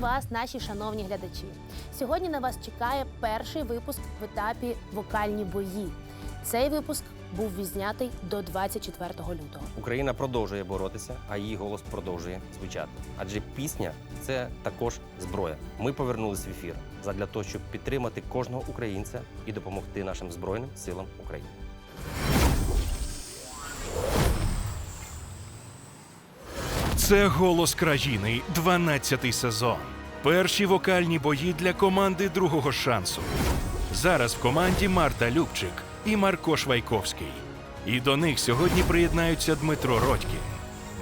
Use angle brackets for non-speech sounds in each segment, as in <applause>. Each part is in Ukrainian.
Вас, наші шановні глядачі. Сьогодні на вас чекає перший випуск в етапі вокальні бої. Цей випуск був відзнятий до 24 лютого. Україна продовжує боротися, а її голос продовжує звучати. Адже пісня це також зброя. Ми повернулись в ефір задля того, щоб підтримати кожного українця і допомогти нашим збройним силам України. Це голос країни, 12-й сезон. Перші вокальні бої для команди другого шансу. Зараз в команді Марта Любчик і Марко Швайковський. І до них сьогодні приєднаються Дмитро Родькін,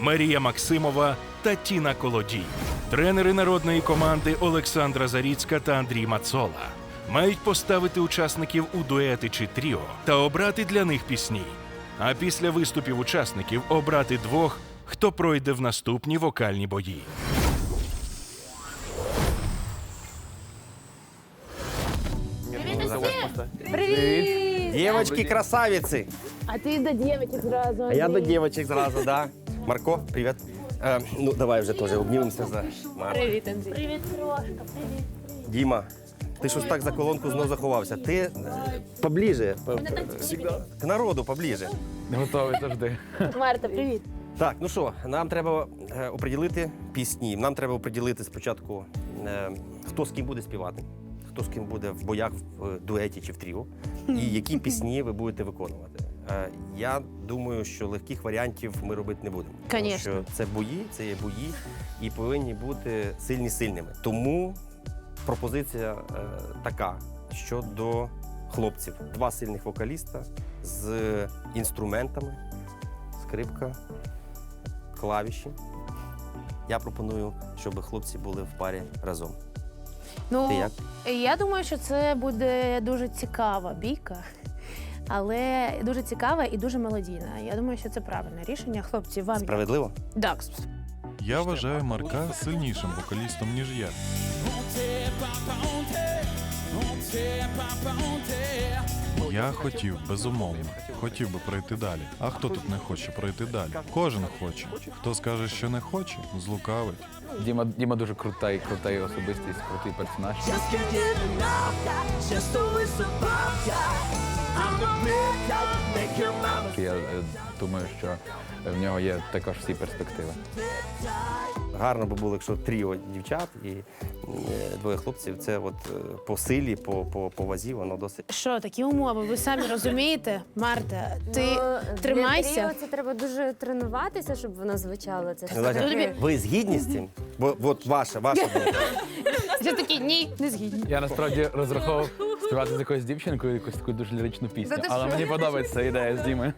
Марія Максимова та Тіна Колодій. Тренери народної команди Олександра Заріцька та Андрій Мацола мають поставити учасників у дуети чи тріо та обрати для них пісні. А після виступів учасників обрати двох, хто пройде в наступні вокальні бої. Привіт! Дівочки, красавиці! А ти до дівчинок зразу. А я до дівчинок зразу, да. Марко, привіт. Е, ну, давай вже теж обнімемося за Марко. Привіт, Андрій. Привіт, Крошка, привіт. Діма, ти щось так за колонку знов заховався. Ти е, поближе. по- К народу поближе. Готовий завжди. Марта, привіт. Так, ну що, нам треба е, оприділити пісні. Нам треба оприділити спочатку, е, хто з ким буде співати, хто з ким буде в боях в дуеті чи в тріо, і які пісні ви будете виконувати. Е, я думаю, що легких варіантів ми робити не будемо. Тому Конечно. що це бої, це є бої, і повинні бути сильні сильними. Тому пропозиція е, така щодо хлопців: два сильних вокаліста з інструментами, скрипка, клавіші. Я пропоную, щоб хлопці були в парі разом. Ну, Ти як? я думаю, що це буде дуже цікава бійка, але дуже цікава і дуже мелодійна. Я думаю, що це правильне рішення. Хлопці, вам як? Справедливо? Так, Я вважаю Марка сильнішим вокалістом, ніж я. Я хотів, безумовно, хотів би пройти далі. А хто тут не хоче пройти далі? Кожен хоче. Хто скаже, що не хоче, злукавить. Діма, Діма дуже крутий, крутий особистість, крутий персонаж. Я е, думаю, що в нього є також всі перспективи. Гарно би було, якщо тріо дівчат і е, двоє хлопців. Це от е, по силі, по, по, по вазі, воно досить. що такі умови, ви самі розумієте, Марта, ти Ну, тримайся. Для тріо це треба дуже тренуватися, щоб воно звучало. Це ж Ну, Ви згідні з цим? Бо от ваша, ваша. Вже такі ні, не згідні. Я насправді розраховував співати з якоюсь дівчинкою якусь таку дуже ліричну пісню. Але мені подобається ідея з Дімою.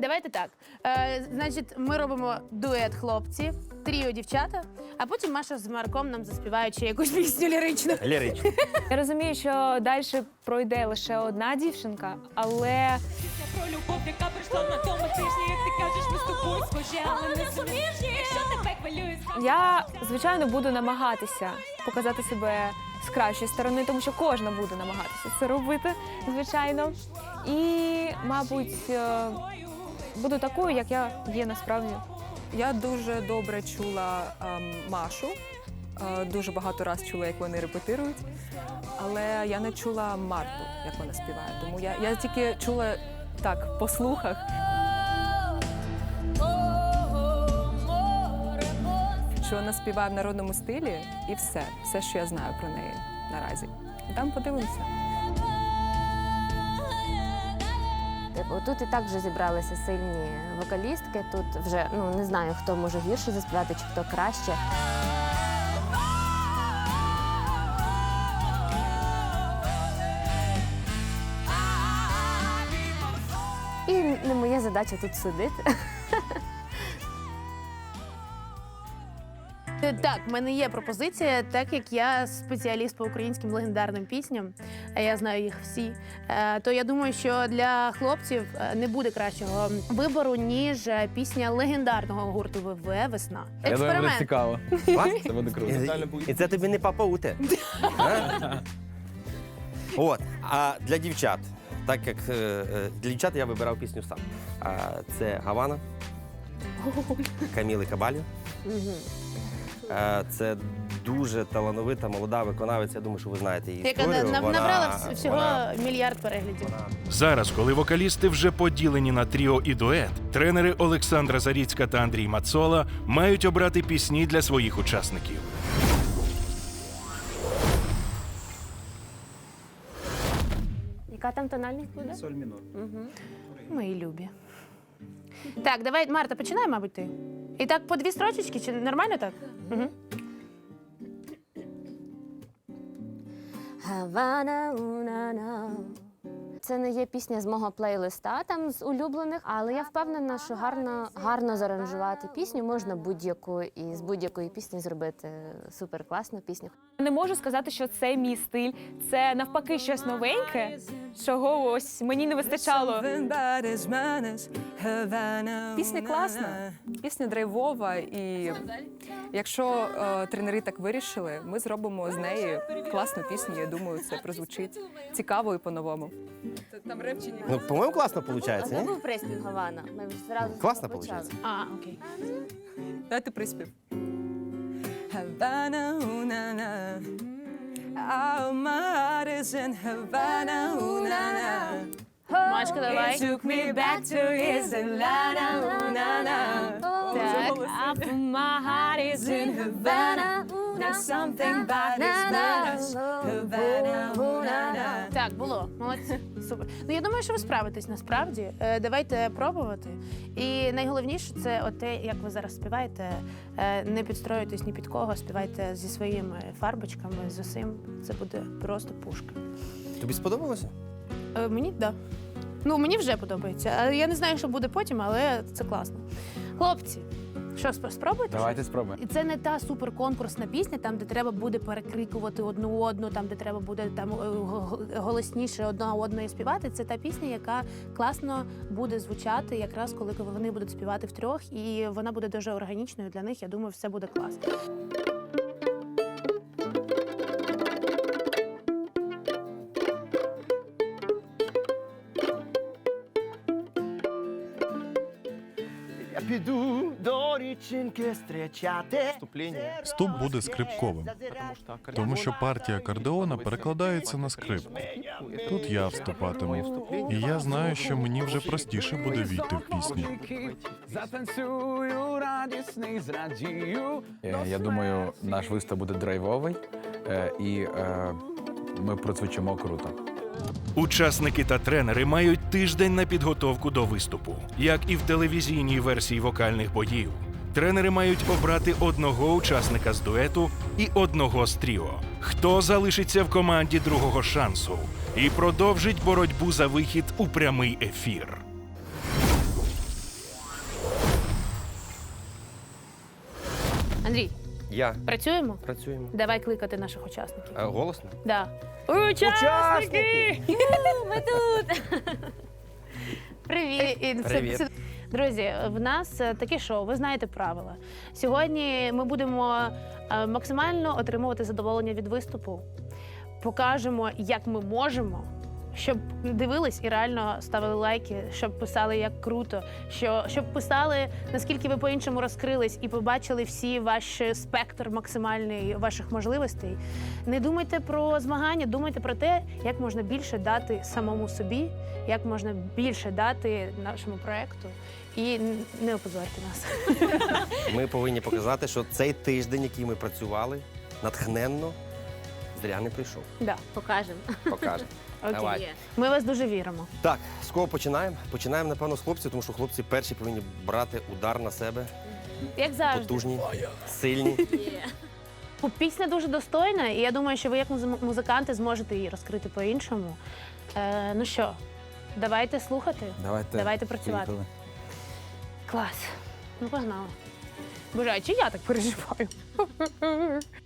Давайте так. Е, значить, ми робимо дует хлопці, тріо дівчата, а потім Маша з Марком нам заспівають ще якусь пісню ліричну. Лірично. Я розумію, що далі пройде лише одна дівчинка, але про любов, яка прийшла на тому тижні, як ти кажеш, ми з тобою схожі, але не суміжні. Якщо тебе хвилює, я, звичайно, буду намагатися показати себе з кращої сторони, тому що кожна буде намагатися це робити, звичайно. І, мабуть, е, буду такою, як я є насправді. Я дуже добре чула ем, Машу. Е, дуже багато раз чула, як вони репетирують. Але я не чула Марту, як вона співає. Тому я, я тільки чула так по слухах. Що вона співає в народному стилі, і все, все, що я знаю про неї наразі. Там подивимося. Тут і так вже зібралися сильні вокалістки. Тут вже ну не знаю, хто може гірше заспівати чи хто краще. І не моя задача тут судити. Так, в мене є пропозиція, так як я спеціаліст по українським легендарним пісням, а я знаю їх всі. е, То я думаю, що для хлопців е, не буде кращого вибору, ніж е, пісня легендарного гурту ВВ Весна. Я думаю, буде цікаво. Вас? <laughs> Це буде круто. І, це тобі не папа уте. <laughs> От, а для дівчат, так як е, е, для дівчат я вибирав пісню сам. Це Гавана, Каміли Кабалі. Е, Це дуже талановита молода виконавиця. Я думаю, що ви знаєте її Яка історію. на- Вона- набрала вс- всього вона- мільярд переглядів. Зараз, коли вокалісти вже поділені на тріо і дует, тренери Олександра Заріцька та Андрій Мацола мають обрати пісні для своїх учасників. Яка там тональність буде? Соль мінор. Мої любі. Так, давай, Марта, починай, мабуть, ти. І так по дві строчечки, чи нормально так? Угу. Havana, ooh, na. Це не є пісня з мого плейлиста, там з улюблених, але я впевнена, що гарно, гарно заранжувати пісню можна будь-яку і з будь-якої пісні зробити супер класну пісню. Не можу сказати, що це мій стиль. Це навпаки щось новеньке, чого ось мені не вистачало. Пісня класна, пісня драйвова, і якщо е, тренери так вирішили, ми зробимо з неї класну пісню. Я думаю, це прозвучить цікаво і по-новому. Там репчині. Ну, по-моєму, класно А виходить, це ні? був приспів Гавана. Ми вже зразу Класно почали. виходить. А, окей. Дайте приспів. Havana, ooh, na, na. Oh, my heart is in Havana, ooh, na, na. Машка, давай. Took me back to his Atlanta, ooh, na, na. Так. I my heart is in Havana, There's something about his manners. Havana, ooh, na. Так, було. Молодці. <laughs> Супер. Ну я думаю, що ви справитесь насправді. Е, давайте пробувати. І найголовніше це от те, як ви зараз співаєте. Е, не підстроюйтесь ні під кого, співайте зі своїми фарбочками, з усім. Це буде просто пушка. Тобі сподобалося? Е, мені так. Да. Ну, мені вже подобається. Я не знаю, що буде потім, але це класно. Хлопці, що спро- спробуйте? Давайте щось? спробуємо. І це не та суперконкурсна пісня, там, де треба буде перекрикувати одну одну, там, де треба буде там е, г- г- голосніше одна одної співати. Це та пісня, яка класно буде звучати, якраз коли вони будуть співати втрьох, і вона буде дуже органічною для них. Я думаю, все буде класно. Зустрічати. Вступлення. Вступ буде скрипковим, тому що партія акордеона перекладається на скрипку. Тут я вступатиму. І я знаю, що мені вже простіше буде війти в пісню. Затанцюю радісний зрадію. Е, Я думаю, наш виступ буде драйвовий е, і е, ми прозвучимо круто. Учасники та тренери мають тиждень на підготовку до виступу. Як і в телевізійній версії вокальних боїв, тренери мають обрати одного учасника з дуету і одного з тріо. Хто залишиться в команді другого шансу і продовжить боротьбу за вихід у прямий ефір. Андрій, Я. працюємо? Працюємо. Давай кликати наших учасників. А, голосно? Да. Учасники! <laughs> Ми тут! <laughs> Привіт. Привіт. Друзі, в нас е, таке шоу, ви знаєте правила. Сьогодні ми будемо е, максимально отримувати задоволення від виступу. Покажемо, як ми можемо, щоб дивились і реально ставили лайки, щоб писали, як круто, що, щоб писали, наскільки ви по-іншому розкрились і побачили всі ваш спектр максимальний ваших можливостей. Не думайте про змагання, думайте про те, як можна більше дати самому собі, як можна більше дати нашому проекту. І не опозорте нас. Ми повинні показати, що цей тиждень, який ми працювали, натхненно, зря не прийшов. Да. Покажемо. Покажемо. Окей. Давай. Ми вас дуже віримо. Так, з кого починаємо? Починаємо, напевно, з хлопців, тому що хлопці перші повинні брати удар на себе, Як завжди. потужні, сильні. Пісня дуже достойна, і я думаю, що ви, як музи- музиканти, зможете її розкрити по-іншому. Е, ну що, давайте слухати. Давайте, Давайте працювати. поїхали. Клас. Ну, погнали. Боже, а чи я так переживаю? <laughs>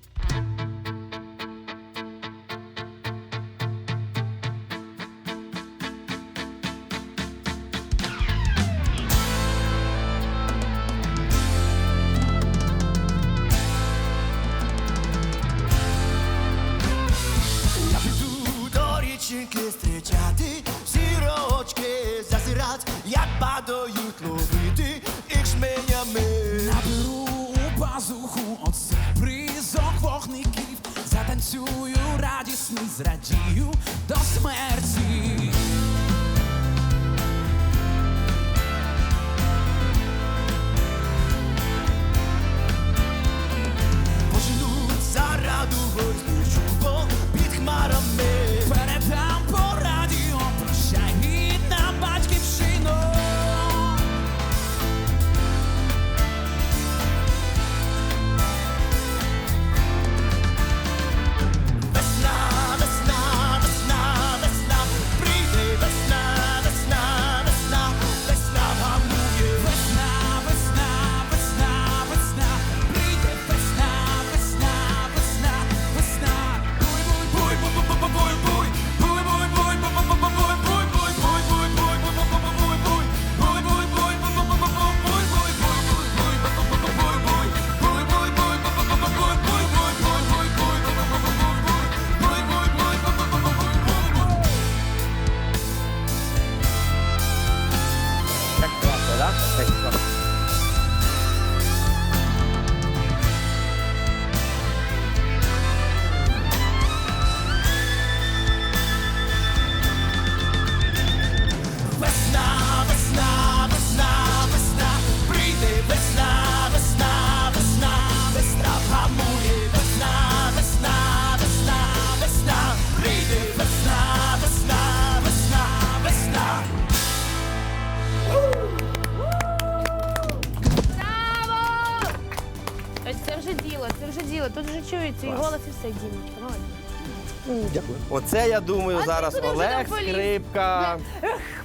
Оце я думаю А ти зараз куди вже Олег там поліз? Скрипка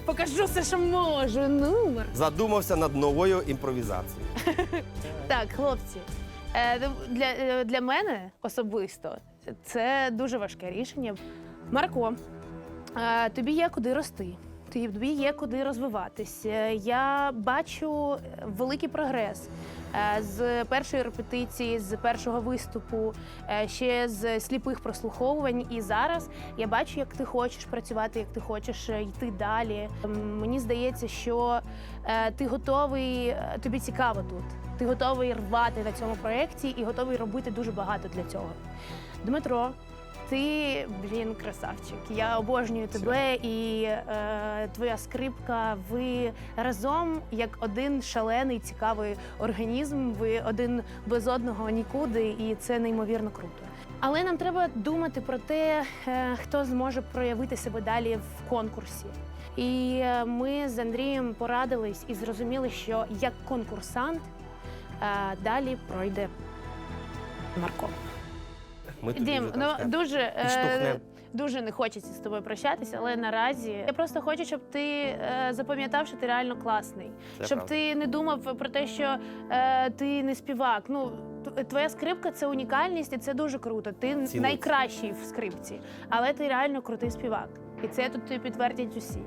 Покажу все, що можу. Ну. задумався над новою імпровізацією. <laughs> Так, хлопці, е, ну, для, е, для мене особисто це дуже важке рішення. Марко, е, тобі є куди рости. Тобі є куди розвиватись. Е, Я бачу е, великий прогрес е, з першої репетиції, з першого виступу, ще з сліпих прослуховувань. І зараз я бачу, як ти хочеш працювати, як ти хочеш йти далі. Мені здається, що ти готовий, тобі цікаво тут. Ти готовий рвати на цьому проєкті і готовий робити дуже багато для цього. Дмитро, ти, блін, красавчик. Я обожнюю тебе і е, твоя скрипка. Ви разом як один шалений, цікавий організм. Ви один без одного нікуди, і це неймовірно круто. Але нам треба думати про те, е, хто зможе проявити себе далі в конкурсі. І е, ми з Андрієм порадились і зрозуміли, що як конкурсант е, далі пройде Марко. Ми тобі Дім, вже там ну скажемо. дуже, е, дуже не хочеться з тобою прощатися, але наразі я просто хочу, щоб ти е, запам'ятав, що ти реально класний. Це щоб правда. ти не думав про те, що е, ти не співак. Ну т- твоя скрипка це унікальність, і це дуже круто. Ти Цінується. найкращий в скрипці, але ти реально крутий співак. І це тут тобі підтвердять усі.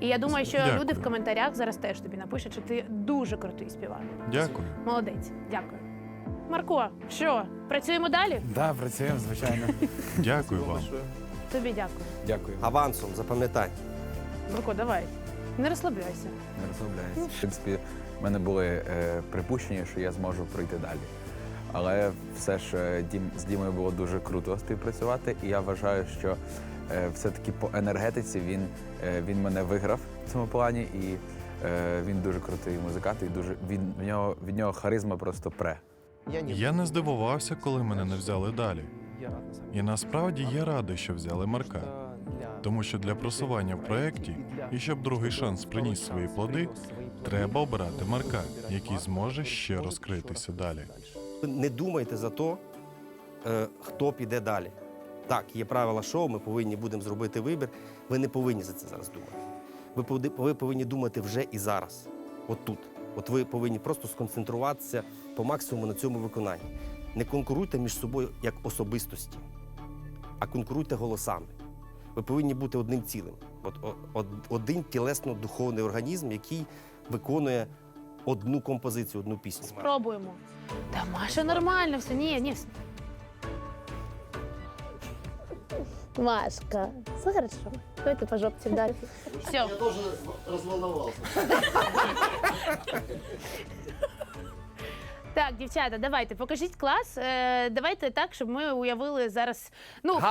І я думаю, що Дякую. люди в коментарях зараз теж тобі напишуть, що ти дуже крутий співак. Дякую. Молодець, дякую. Марко, що, працюємо далі? Да, працюємо, звичайно. <laughs> Дякую вам. Тобі дякую. Дякую. Авансом, запам'ятай. Марко, давай. Не розслабляйся. Не розслабляюсь. В принципі, в мене були е, припущення, що я зможу пройти далі. Але все ж е, Дім, з Дімою було дуже круто співпрацювати, і я вважаю, що е, все-таки по енергетиці він, е, він мене виграв в цьому плані, і е, він дуже крутий музикант, і дуже він в нього від нього харизма просто пре. Я не здивувався, коли мене не взяли далі. І насправді я радий, що взяли Марка. Тому що для просування в проєкті і щоб другий шанс приніс свої плоди, треба обирати Марка, який зможе ще розкритися далі. Ви Не думайте за то, е, хто піде далі. Так, є правила шоу, ми повинні будемо зробити вибір. Ви не повинні за це зараз думати. Ви повинні думати вже і зараз, от тут. От ви повинні просто сконцентруватися по максимуму на цьому виконанні. Не конкуруйте між собою як особистості, а конкуруйте голосами. Ви повинні бути одним цілим. От, о- од- один тілесно-духовний організм, який виконує одну композицію, одну пісню. Спробуємо. Та Маша нормально все. Ні, ні. Машка, все хорошо. Давайте по жопці далі. Все. Я теж розволновався. <laughs> Так, дівчата, давайте, покажіть клас. Е, давайте так, щоб ми уявили зараз. Ну, хто-!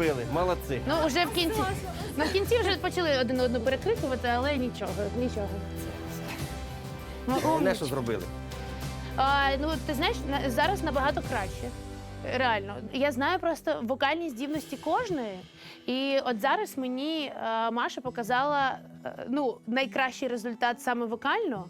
Зробили. Молодці. Ну, вже в кінці. На кінці вже почали один одну перекрикувати, але нічого, нічого. Ну, Головне, умнички. що зробили. А, ну, ти знаєш, на- зараз набагато краще. Реально, я знаю просто вокальні здібності кожної. І от зараз мені е, Маша показала е, ну, найкращий результат саме вокально.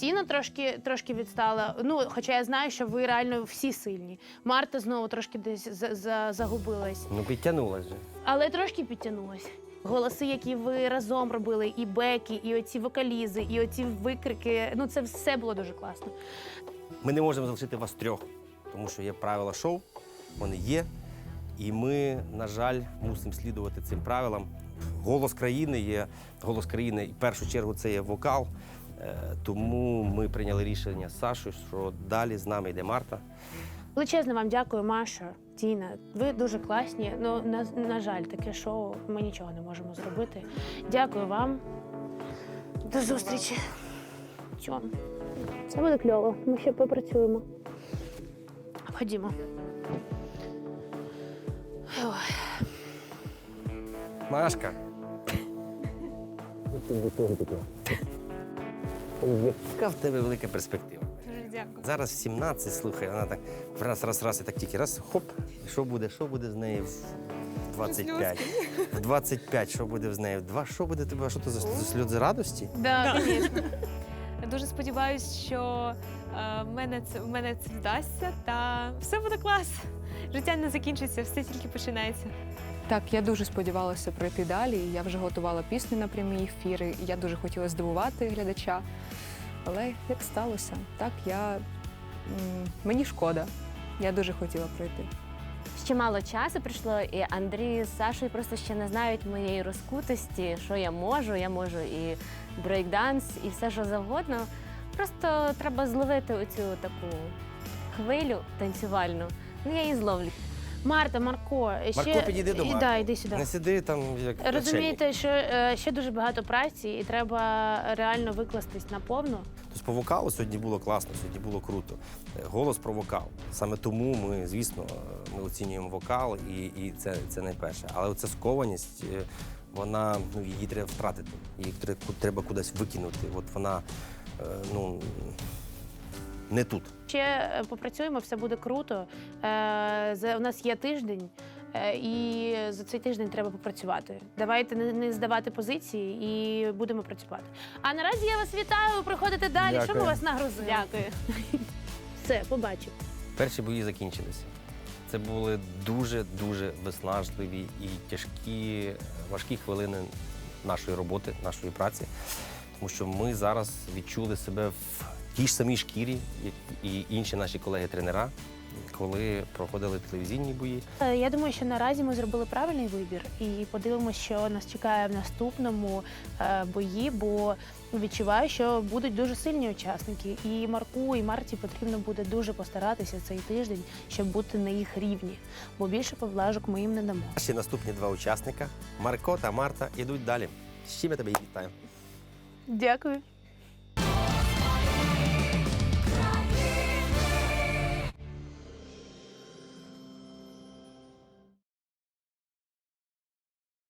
Тіна трошки, трошки відстала. Ну, хоча я знаю, що ви реально всі сильні. Марта знову трошки десь за- за- загубилась. Ну, підтягнулась же. Але трошки підтягнулась. Голоси, які ви разом робили, і беки, і оці вокалізи, і оці викрики. Ну, це все було дуже класно. Ми не можемо залишити вас трьох, тому що є правила шоу, вони є. І ми, на жаль, мусимо слідувати цим правилам. Голос країни є голос країни, і в першу чергу це є вокал. Е, Тому ми прийняли рішення з Сашою, що далі з нами йде Марта. Величезне вам дякую, Маша, Тіна. Ви дуже класні. Ну, на, на жаль, таке шоу ми нічого не можемо зробити. Дякую вам. До зустрічі. Все буде кльово. Ми ще попрацюємо. Ходімо. Машка. Яка в тебе велика перспектива? Дуже дякую. Зараз в 17, слухай, вона так раз, раз, раз, і так тільки раз, хоп. І що буде? Що буде з нею в 25? В 25, що буде з нею? В 2, що буде тебе? Що це за, за сльози радості? Да, звісно. Дуже сподіваюся, що е, в мене це в мене це вдасться, та все буде клас. Життя не закінчиться, все тільки починається. Так, я дуже сподівалася пройти далі. Я вже готувала пісню на прямі ефіри. Я дуже хотіла здивувати глядача. Але як сталося, так я мені шкода. Я дуже хотіла пройти. Ще мало часу пройшло, і Андрій з Сашою просто ще не знають моєї розкутості, що я можу. Я можу і брейкданс, і все, що завгодно. Просто треба зловити оцю таку хвилю танцювальну. Ну, я її зловлю. Марта, Марко, ще... Марко, підійди до І- Марти. Да, йди сюди. Не сиди там, як. Розумієте, що е, ще дуже багато праці, і треба реально викластись на повну. Тобто по вокалу сьогодні було класно, сьогодні було круто. Е, Голос про вокал. Саме тому ми, звісно, е, ми оцінюємо вокал, і, і це, це найперше. Але оця скованість, е, вона ну, її треба втратити. Її треба, треба кудись викинути. От вона е, ну, не тут. Ще е, попрацюємо, все буде круто. Е, за- У нас є тиждень, е, і за цей тиждень треба попрацювати. Давайте не, не здавати позиції і будемо працювати. А наразі я вас вітаю. Ви приходите далі. Що ми вас нагрузили? Дякую. Все, побачив. Перші бої закінчилися. Це були дуже-дуже виснажливі і тяжкі, важкі хвилини нашої роботи, нашої праці. Тому що ми зараз відчули себе в тій ж самій шкірі, як і інші наші колеги-тренера, коли проходили телевізійні бої. Е, Я думаю, що наразі ми зробили правильний вибір і подивимося, що нас чекає в наступному е, бої, бо відчуваю, що будуть дуже сильні учасники. І Марку, і Марті потрібно буде дуже постаратися цей тиждень, щоб бути на їх рівні, бо більше поблажок ми їм не дамо. Наші наступні два учасника Марко та Марта йдуть далі. З чим я тебе вітаю. Дякую.